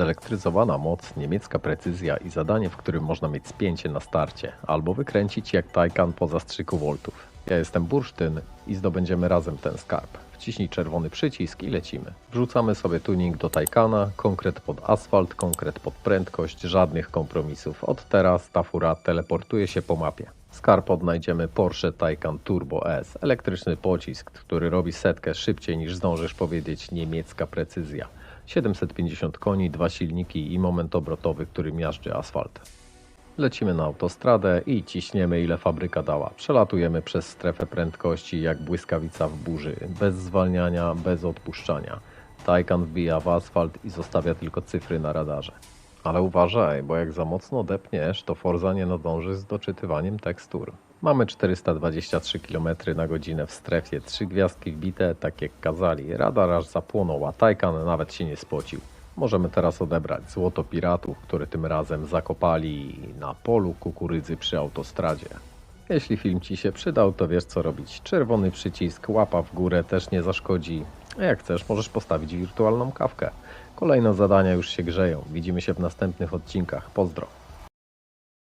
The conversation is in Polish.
Zelektryzowana moc, niemiecka precyzja i zadanie, w którym można mieć spięcie na starcie, albo wykręcić jak Taycan po zastrzyku voltów. Ja jestem Bursztyn i zdobędziemy razem ten skarb. Wciśnij czerwony przycisk i lecimy. Wrzucamy sobie tuning do Taycana, konkret pod asfalt, konkret pod prędkość, żadnych kompromisów. Od teraz ta fura teleportuje się po mapie. Skarb odnajdziemy Porsche Taycan Turbo S, elektryczny pocisk, który robi setkę szybciej niż zdążysz powiedzieć niemiecka precyzja. 750 koni, dwa silniki i moment obrotowy, który miażdży asfalt. Lecimy na autostradę i ciśniemy ile fabryka dała. Przelatujemy przez strefę prędkości jak błyskawica w burzy, bez zwalniania, bez odpuszczania. Taycan wbija w asfalt i zostawia tylko cyfry na radarze. Ale uważaj, bo jak za mocno depniesz, to Forza nie nadąży z doczytywaniem tekstur. Mamy 423 km na godzinę w strefie, trzy gwiazdki wbite, tak jak kazali. Radar aż zapłonął, a Taycan nawet się nie spocił. Możemy teraz odebrać złoto piratów, które tym razem zakopali na polu kukurydzy przy autostradzie. Jeśli film Ci się przydał, to wiesz co robić. Czerwony przycisk, łapa w górę też nie zaszkodzi. A jak chcesz, możesz postawić wirtualną kawkę. Kolejne zadania już się grzeją. Widzimy się w następnych odcinkach. Pozdro.